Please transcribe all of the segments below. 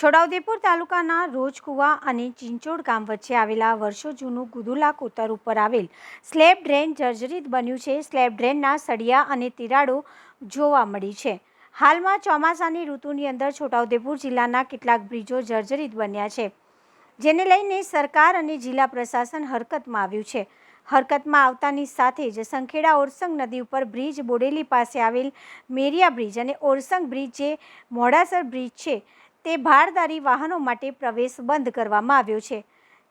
છોટાઉદેપુર તાલુકાના રોજકુવા અને ચિંચોડ ગામ વચ્ચે આવેલા વર્ષો જૂનું ગુદુલા કોતર ઉપર આવેલ સ્લેબ ડ્રેન જર્જરિત બન્યું છે. સ્લેબ ડ્રેનના સળિયા અને તિરાડો જોવા મળી છે. હાલમાં ચોમાસાની ઋતુની અંદર છોટાઉદેપુર જિલ્લાના કેટલાક બ્રિજો જર્જરિત બન્યા છે, જેને લઈને સરકાર અને જિલ્લા પ્રશાસન હરકતમાં આવ્યું છે. હરકતમાં આવતાની સાથે જ સંખેડા ઓરસંગ નદી ઉપર બ્રિજ બોડેલી પાસે આવેલ મેરિયા બ્રિજ અને ઓરસંગ બ્રિજ જે મોડાસર બ્રિજ છે તે ભારદારી વાહનો માટે પ્રવેશ બંધ કરવામાં આવ્યો છે.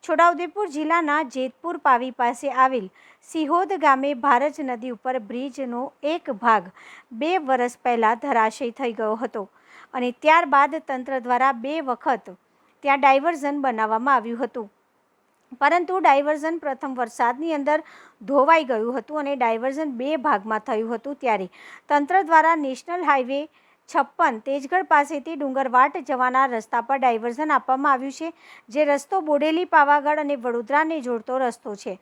છોટાઉદેપુર જિલ્લાના જેતપુર પાવી પાસે આવેલ સિહોદ ગામે ભારજ નદી ઉપર બ્રિજનો એક ભાગ બે વર્ષ પહેલાં ધરાશય થઈ ગયો હતો અને ત્યારબાદ તંત્ર દ્વારા બે વખત ત્યાં ડાયવર્ઝન બનાવવામાં આવ્યું હતું. પરંતુ ડાયવર્ઝન પ્રથમ વરસાદની અંદર ધોવાઈ ગયું હતું અને ડાયવર્ઝન બે ભાગમાં થયું હતું ત્યારે તંત્ર દ્વારા નેશનલ હાઈવે છપ્પન તેજગઢ પાસેથી ડુંગરવાટ જવાના રસ્તા પર ડાયવર્ઝન આપવામાં આવ્યું છે, જે રસ્તો બોડેલી, પાવાગઢ અને વડોદરાને જોડતો રસ્તો છે.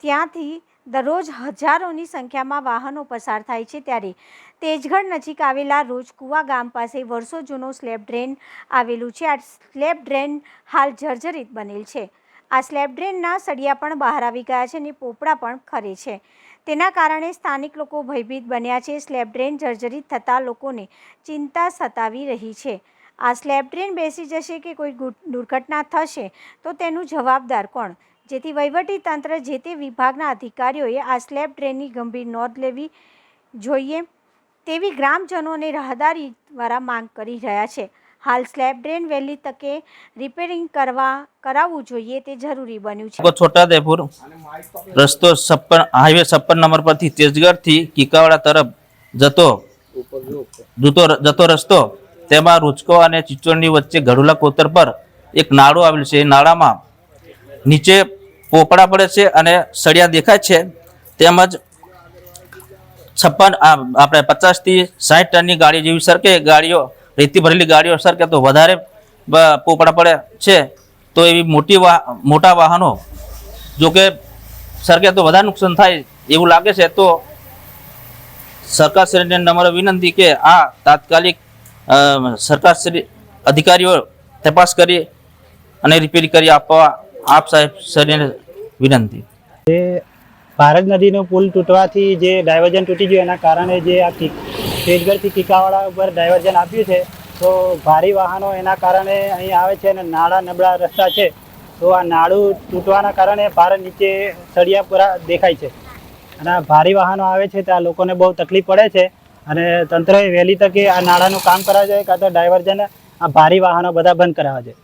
ત્યાંથી દરરોજ હજારોની સંખ્યામાં વાહનો પસાર થાય છે ત્યારે તેજગઢ નજીક આવેલા રોજકુવા ગામ પાસે વર્ષો જૂનો સ્લેબ ડ્રેન આવેલું છે. આ સ્લેબ ડ્રેન હાલ જર્જરિત બનેલ છે. આ સ્લેબ ડ્રેનના સળિયા પણ બહાર આવી ગયા છે અને પોપડા પણ ખરે છે. તેના કારણે સ્થાનિક લોકો ભયભીત બન્યા છે. સ્લેબ ડ્રેન જર્જરિત થતાં લોકોને ચિંતા સતાવી રહી છે. આ સ્લેબ ડ્રેન બેસી જશે કે કોઈ દુર્ઘટના થશે તો તેનું જવાબદાર કોણ? જેથી વહીવટી તંત્ર જે તે વિભાગના અધિકારીઓએ આ સ્લેબ ડ્રેનની ગંભીર નોંધ લેવી જોઈએ તેવી ગ્રામજનોને રાહદારી દ્વારા માંગ કરી રહ્યા છે. હાલ સ્લેબ ડ્રેન વહેલી તકે રિપેરિંગ કરવા, કરાવવું જોઈએ તે જરૂરી બન્યું છે. છોટા છોટાદેપુર રસ્તો છપ્પન હાઈવે છપ્પન નંબર પરથી તેજગઢથી કિકાવાડા તરફ જતો જૂતો જતો રસ્તો, તેમાં રૂચકો અને ચિચોડની વચ્ચે ગઢુલા કોતર પર એક નાળું આવેલું છે. એ નાળામાં નીચે પોપડા પડે છે અને સળિયા દેખાય છે. તેમજ છપ્પન આપણે પચાસથી સાઠ ટનની ગાડી જેવી સરકે ગાડીઓ, રેતી ભરેલી ગાડીઓ સરકે તો વધારે પોપડા પડે છે. તો એવી મોટી મોટા વાહનો જો કે સરકે તો વધારે નુકસાન થાય એવું લાગે છે, તો સરકારશ્રીને નમ્ર વિનંતી કે આ તાત્કાલિક સરકારશ્રી અધિકારીઓ તપાસ કરી અને રિપેર કરી આપવા આપ સાહેબ શ્રીને વિનંતી. ભારત નદીનો પુલ તૂટવાથી જે ડાયવર્જન તૂટી ગયું, એના કારણે જે આ તેજગઢથી કિકાવાડા ઉપર ડાયવર્જન આપ્યું છે, તો ભારે વાહનો એના કારણે અહીં આવે છે અને નાળા નબળા રસ્તા છે. તો આ નાળું તૂટવાના કારણે ભારે નીચે સળિયા પૂરા દેખાય છે. અને આ ભારે વાહનો આવે છે ત્યાં લોકોને બહુ તકલીફ પડે છે. અને તંત્રએ વહેલી તકે આ નાળાનું કામ કરાવવા જોઈએ કાં તો ડાયવર્ઝન આ ભારે વાહનો બધા બંધ કરાવવા જોઈએ.